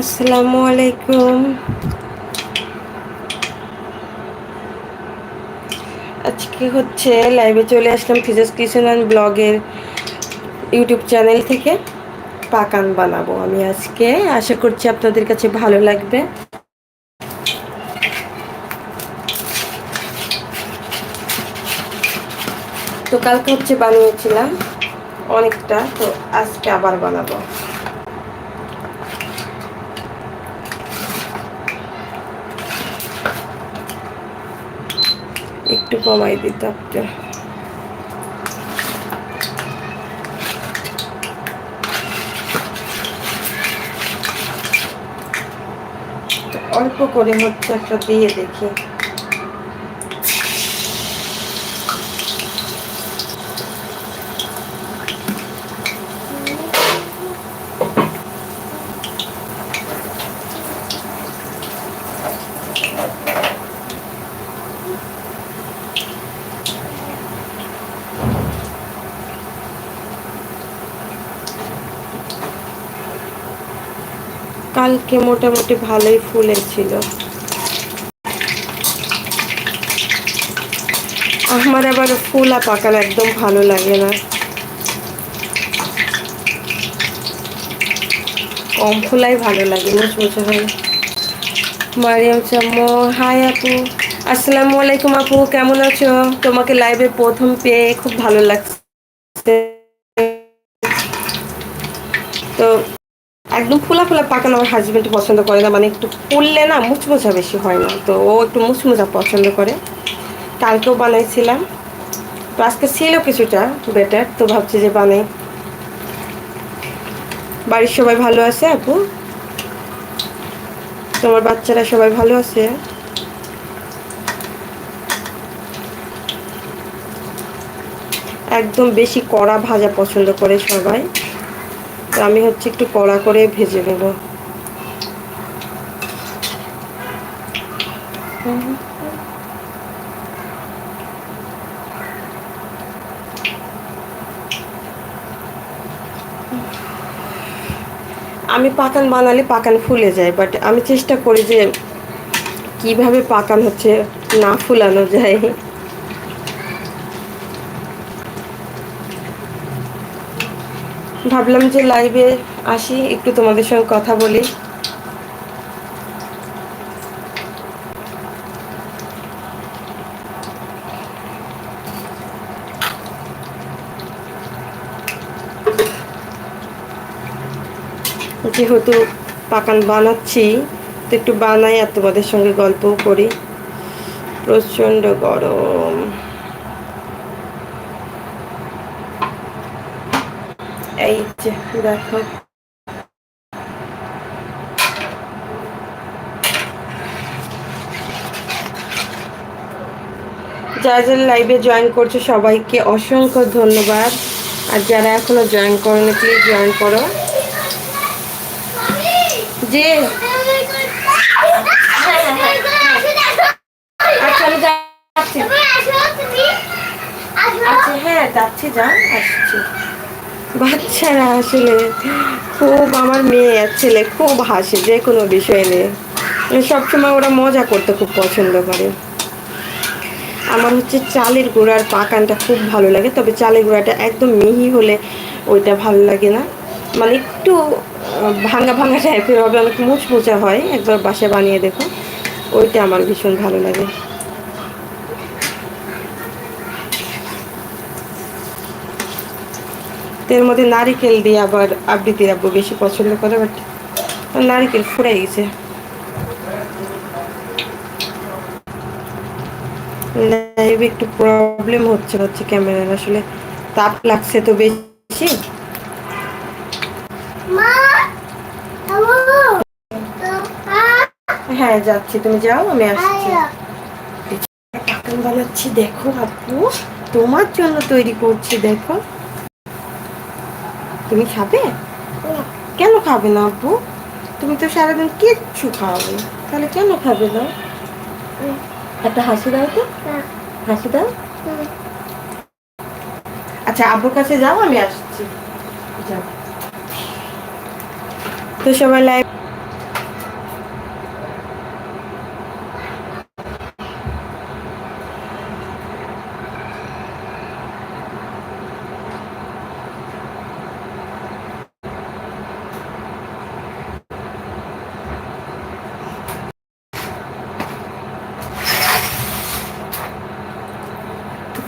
আসসালামু আলাইকুম। আজকে হচ্ছে লাইভে চলে আসলাম ফিজাস অ্যান্ড ব্লগের ইউটিউব চ্যানেল থেকে। পাকান বানাবো আমি আজকে। আশা করছি আপনাদের কাছে ভালো লাগবে। তো কালকে হচ্ছে বানিয়েছিলাম অনেকটা, তো আজকে আবার বানাবো। একটু কমাই দিতে আপনি অল্প করে হচ্ছে একটা দিয়ে দেখি। কালকে মোটামুটি ভালোই ফুলেছিল আমার আবার ফুলা পাকার একদম ভালো লাগে না। কম ফুলাই ভালো লাগে মুচমুচে হয় মারিয়াম চাম্মো হাই আপু। আসসালামু আলাইকুম আপু, কেমন আছো? তোমাকে লাইভে প্রথম পেয়ে খুব ভালো লাগছে। তো একদম ফুলা ফুলা পাকানো আমার হাজব্যান্ড পছন্দ করে না মানে একটু ফুললে না মুচমুচা বেশি হয় না। তো ও একটু মুচমুচা পছন্দ করে। কালকেও বানাইছিলাম। তো আজকে ছিল কিছুটা বেটার তো ভাবছি যে বানাই। বাড়ির সবাই ভালো আছে আপু? তোমার বাচ্চারা সবাই ভালো আছে? একদম বেশি কড়া ভাজা পছন্দ করে সবাই। তো আমি হচ্ছে একটু কড়া করে ভেজে নেব। আমি পাকান বানালে পাকান ফুলে যায় বাট আমি চেষ্টা করি যে কীভাবে পাকান হচ্ছে না ফুলানো যায়। ভাবলাম যে লাইভে আসি, একটু তোমাদের সঙ্গে কথা বলি। যেহেতু পাকান বানাচ্ছি, তো একটু বানাই আর তোমাদের সঙ্গে গল্পও করি। প্রচণ্ড গরম এই যে দেখো। যারা যারা লাইভে জয়েন করছ সবাইকে অসংখ্য ধন্যবাদ। আর যারা এখনও জয়েন করোনি প্লিজ জয়েন করো। যে আচ্ছা আমি যাচ্ছি। আচ্ছা হ্যাঁ যাচ্ছি যাও আসছি। বাচ্চারা আসলে খুব আমার মেয়ে আর ছেলে খুব হাসে, যে কোনো বিষয় নিয়ে। মানে সবসময় ওরা মজা করতে খুব পছন্দ করে। আমার হচ্ছে চালের গুঁড়ার পাকানটা খুব ভালো লাগে, তবে চালের গুঁড়াটা একদম মিহি হলে ওইটা ভালো লাগে না। মানে একটু ভাঙা ভাঙা টাইপের হবে, অনেক মুচমুচা হয়, একবার বাসা বানিয়ে দেখো। ওইটা আমার ভীষণ ভালো লাগে। এর মধ্যে নারিকেল দিয়ে আবার আবৃত্তি আব্বু বেশি পছন্দ করে বাট নারিকেল ফুড়ে গেছে। লাইভ একটু প্রবলেম হচ্ছে হচ্ছে ক্যামেরার আসলে তাপ লাগছে তো বেশি। হ্যাঁ যাচ্ছি তুমি যাও আমি আসছি। বানাচ্ছি দেখো আপু তোমার জন্য তৈরি করছি দেখো। তুমি খাবে? কেন খাবে না আপু? তুমি তো সারাদিন কিচ্ছু খাওয়াবে তাহলে কেন খাবে না? একটা হাসি দাও তো। হাসি দাও। আচ্ছা আব্বুর কাছে যাও, আমি আসছি। যাও। তো সবাই লাইভ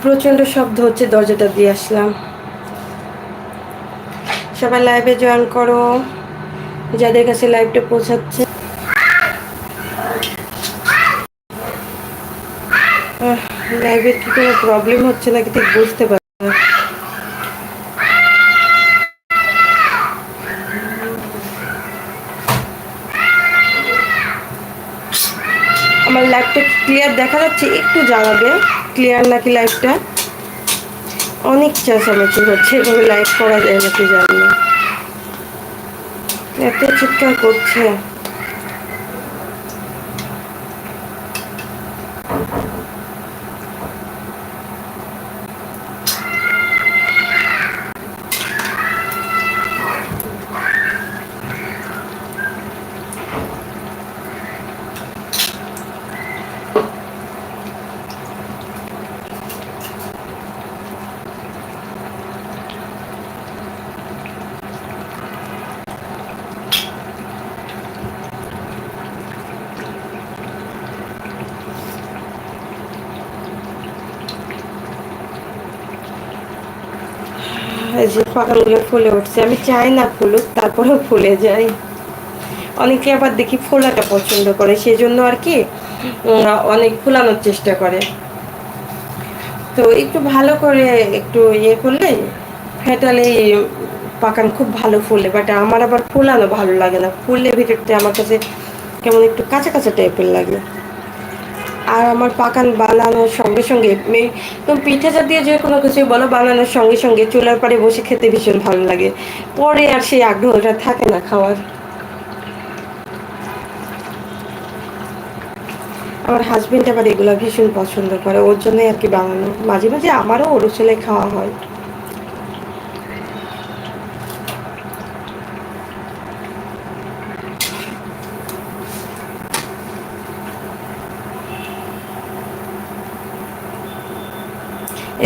প্রচণ্ড শব্দ হচ্ছে, দরজাটা দিয়ে আসলাম। সবাই লাইভে জয়েন করো। যাদের কাছে লাইভটা পৌঁছাচ্ছে। লাইভের কি কোনো প্রবলেম হচ্ছে নাকি ঠিক বুঝতে পারছি না। আমার লাইভটা ক্লিয়ার দেখা যাচ্ছে? একটু জানাবে ক্লিয়ার নাকি লাইভটা অনেক চেঁচামেচি হচ্ছে, এভাবে লাইফ করা যায় নাকি জানি না। এত চিৎকার করছে। পাকাগুলো ফুলে উঠছে। আমি চাই না ফুলুক, তারপরেও ফুলে যায় অনেকে আবার দেখি ফোলাটা পছন্দ করে সেই জন্য আর কি অনেক ফুলানোর চেষ্টা করে। তো একটু ভালো করে একটু ইয়ে করলে ফেটালে পাকান খুব ভালো ফুলে, বাট আমার আবার ফুলানো ভালো লাগে না। ফুললে ভিতরতে আমার কাছে কেমন একটু কাঁচা কাঁচা টাইপের লাগে। আর আমার পাকান বানানোর সঙ্গে সঙ্গে পিঠে জাতীয় যে কোনো কিছুই বলো, বানানোর সঙ্গে সঙ্গে চুলার পাড়ে বসে খেতে ভীষণ ভালো লাগে। পরে আর সেই আগ্রহটা থাকে না খাওয়ার। আমার হাজবেন্ড আবার এগুলো ভীষণ পছন্দ করে, ওর জন্যই আর কি বানানো। মাঝে মাঝে আমারও ওর ছেলে খাওয়া হয়।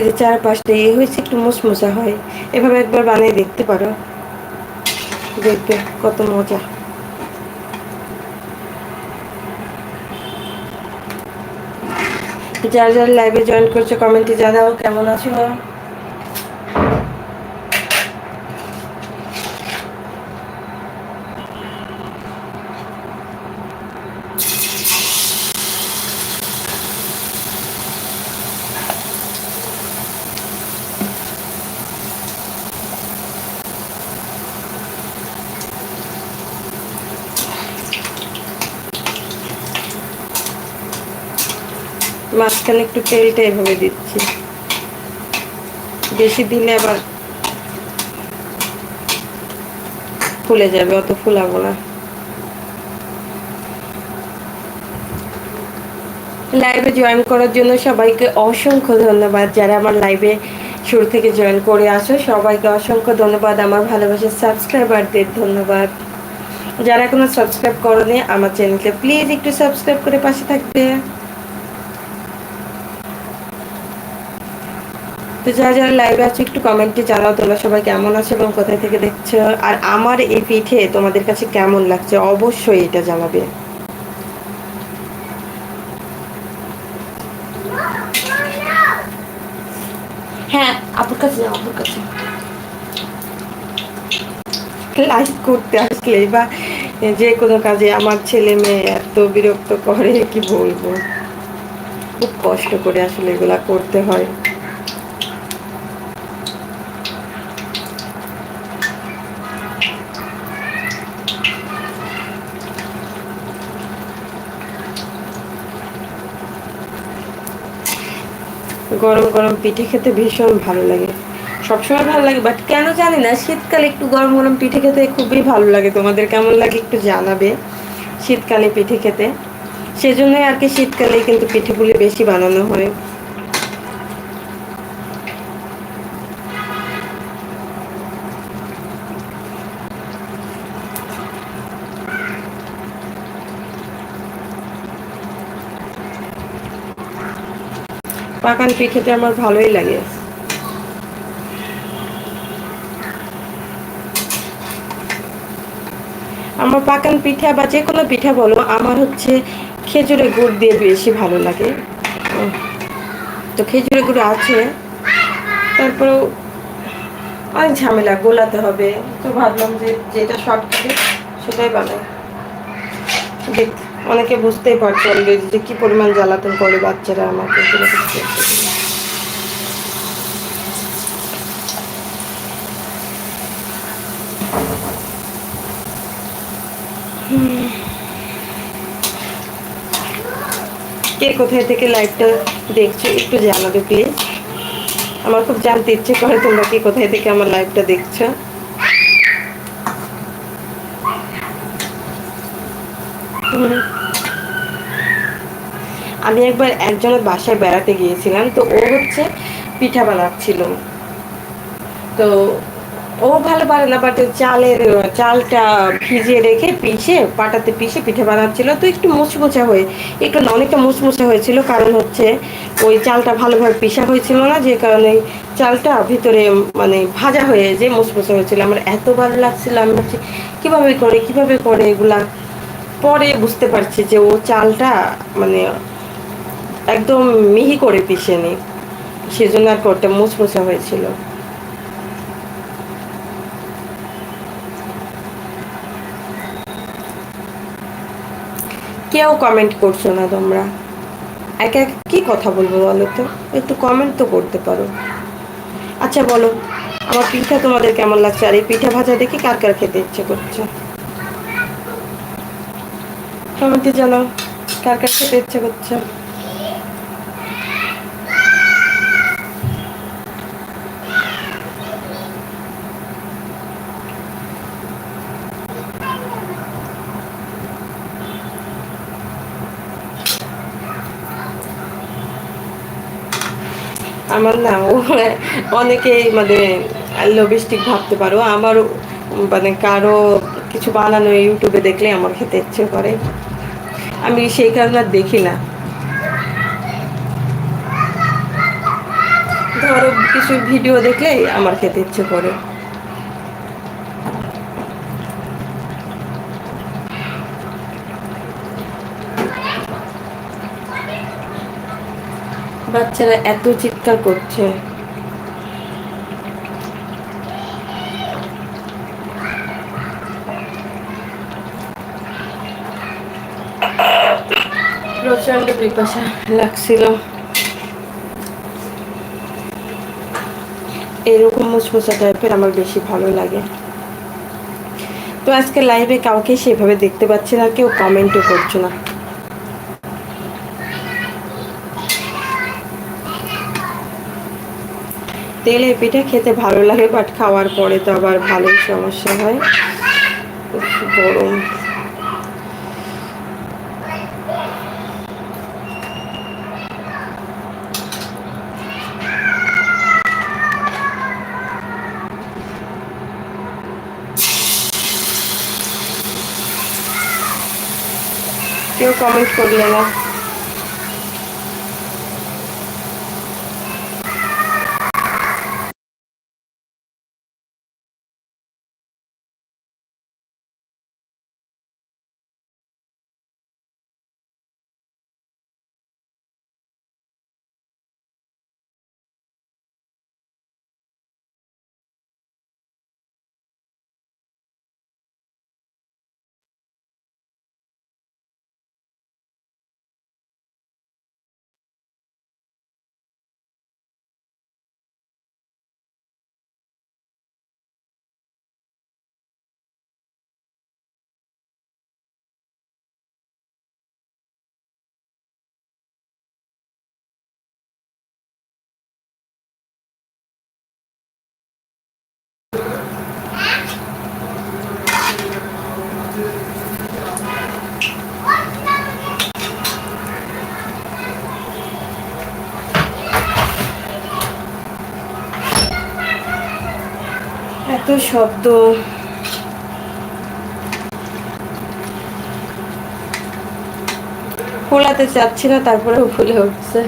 এদের চারপাশটা এ হয়েছে একটু মুসমুসা হয়। এভাবে একবার বানিয়ে দেখতে পারো। দেখবে কত মজা। যারা যারা লাইভে জয়েন করছে কমেন্টে জানাও কেমন আছো। মাঝখানে একটু তেলটা এভাবে দিচ্ছি। বেশি দিলে আবার ফুলে যাবে, অত ফুলাবো না। লাইভে জয়েন করার জন্য সবাইকে অসংখ্য ধন্যবাদ। যারা আমার লাইভে শুরু থেকে জয়েন করে আসো, সবাইকে অসংখ্য ধন্যবাদ। আমার ভালোবাসার সাবস্ক্রাইবারদের ধন্যবাদ। যারা এখনও সাবস্ক্রাইব করনি, আমার চ্যানেলকে প্লিজ একটু সাবস্ক্রাইব করে পাশে থাকবে। তো যারা যারা লাইভে আছো একটু কমেন্টে জানাও তোমরা সবাই কেমন আছো এবং কোথায় থেকে দেখছ। আর আমার এই পিঠে তোমাদের কাছে কেমন লাগছে? অবশ্যই এটা জানাবে। হ্যাঁ আপুর কাছে যাও আপুর কাছে। লাইভ করতে আসলে বা যে কোনো কাজে আমার ছেলে মেয়ে এত বিরক্ত করে কি বলব? খুব কষ্ট করে আসলে এগুলা করতে হয়। গরম গরম পিঠে খেতে ভীষণ ভালো লাগে। সবসময় ভালো লাগে বাট কেন জানি না, শীতকালে একটু গরম গরম পিঠে খেতে খুবই ভালো লাগে। তোমাদের কেমন লাগে একটু জানাবে শীতকালে পিঠে খেতে। সেজন্যই আর কি শীতকালে কিন্তু পিঠেগুলি বেশি বানানো হয়। পাকান পিঠেতে আমার ভালোই লাগে। আমার পাকান পিঠা বা যে কোনো পিঠা বলো, আমার হচ্ছে খেজুরের গুড় দিয়ে বেশি ভালো লাগে। তো খেজুরের গুড় আছে। তারপরেও অনেক ঝামেলা, গোলাতে হবে। তো ভাবলাম যে যেটা শর্টকাটে সেটাই বানাই। দেখ। অনেকে বুঝতেই পারছে অলরেডি যে কী পরিমাণ জ্বালাতন করে বাচ্চারা আমাকে কে কোথায় থেকে লাইভটা দেখছ একটু জানাবে, প্লিজ? আমার খুব জানতে ইচ্ছে করে তোমরা কি কোথায় থেকে আমার লাইভটা দেখছ। আমি একবার একজনের বাসায় বেড়াতে গিয়েছিলাম, তো ও হচ্ছে পিঠা বানাচ্ছিল। তো ও ভালো পারে না বাট চালের, চালটা ভিজিয়ে রেখে পিষে, পাটাতে পিষে পিঠে বানাচ্ছিল। তো একটু মুচমুচা হয়ে, একটু অনেকটা মুচমুচা হয়েছিল, কারণ হচ্ছে ওই চালটা ভালোভাবে পিষা হয়েছিল না, যে কারণে চালটা ভিতরে মানে ভাজা হয়ে যে মুচমুচা হয়েছিল। আমার এত ভালো লাগছিল, আমি ভাবছি, কীভাবে করে কীভাবে করে এগুলা? পরে বুঝতে পারছি যে ও চালটা মানে একদম মিহি করে পিষে নি। সেজন্য আর করতে মুচমুচা হয়েছিল। কেউ কমেন্ট করছ না তোমরা? এক এক কি কথা বলব বলো তো? একটু কমেন্ট তো করতে পারো। আচ্ছা বলো, আমার পিঠা তোমাদের কেমন লাগছে? আর এই পিঠা ভাজা দেখে কার কার খেতে ইচ্ছে করছে? কমেন্টে জানাও, কার কার খেতে ইচ্ছে করছে? আমার না অনেকেই মানে লবিস্টিক ভাবতে পারো। আমার মানে কারও কিছু বানানো ইউটিউবে দেখলে আমার খেতে ইচ্ছে করে। আমি সেই কারণে দেখি না। ধরো কিছু ভিডিও দেখলে আমার খেতে ইচ্ছে করে। বাচ্চারা এত চিৎকার করছে। প্রচণ্ড লাগছিল। এরকম মুচমুচা টাইপের আমার বেশি ভালো লাগে। তো আজকে লাইভে কাউকে সেভাবে দেখতে পাচ্ছি না, কেউ কমেন্টও করছ না। তেলে পিঠা খেতে ভালো লাগে বাট খাওয়ার পরে তো আবার ভালোই সমস্যা হয়। গরম কেউ কমেন্ট করলে না। এত শব্দ। খোলাতে চাচ্ছি না তারপরেও ফুলে উঠছে।